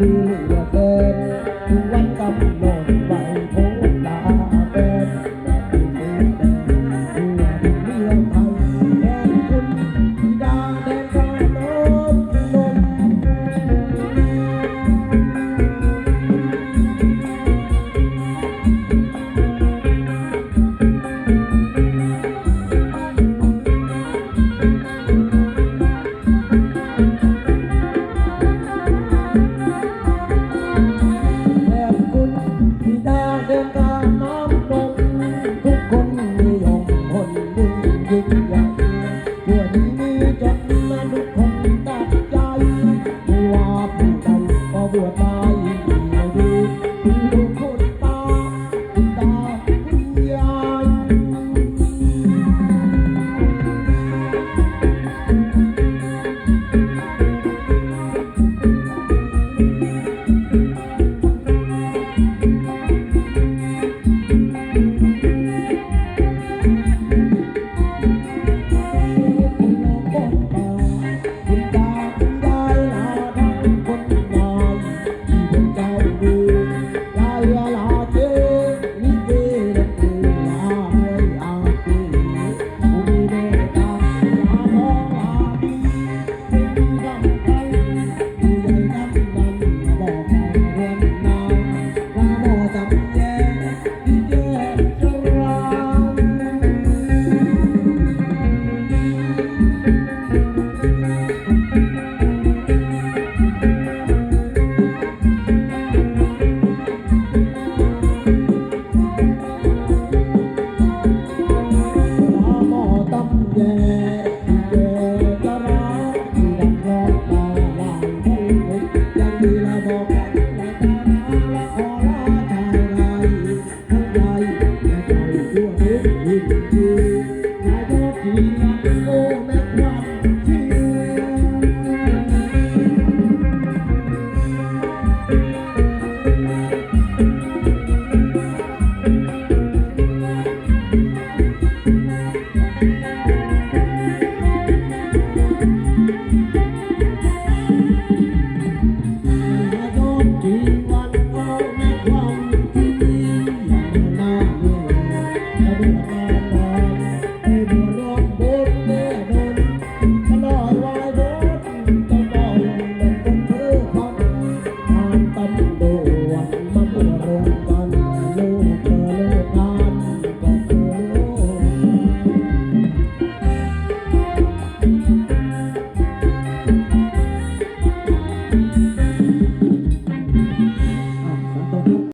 You. หัวนี้มีจนมนุษย์คนตัดใจบวชไปก็บวชไป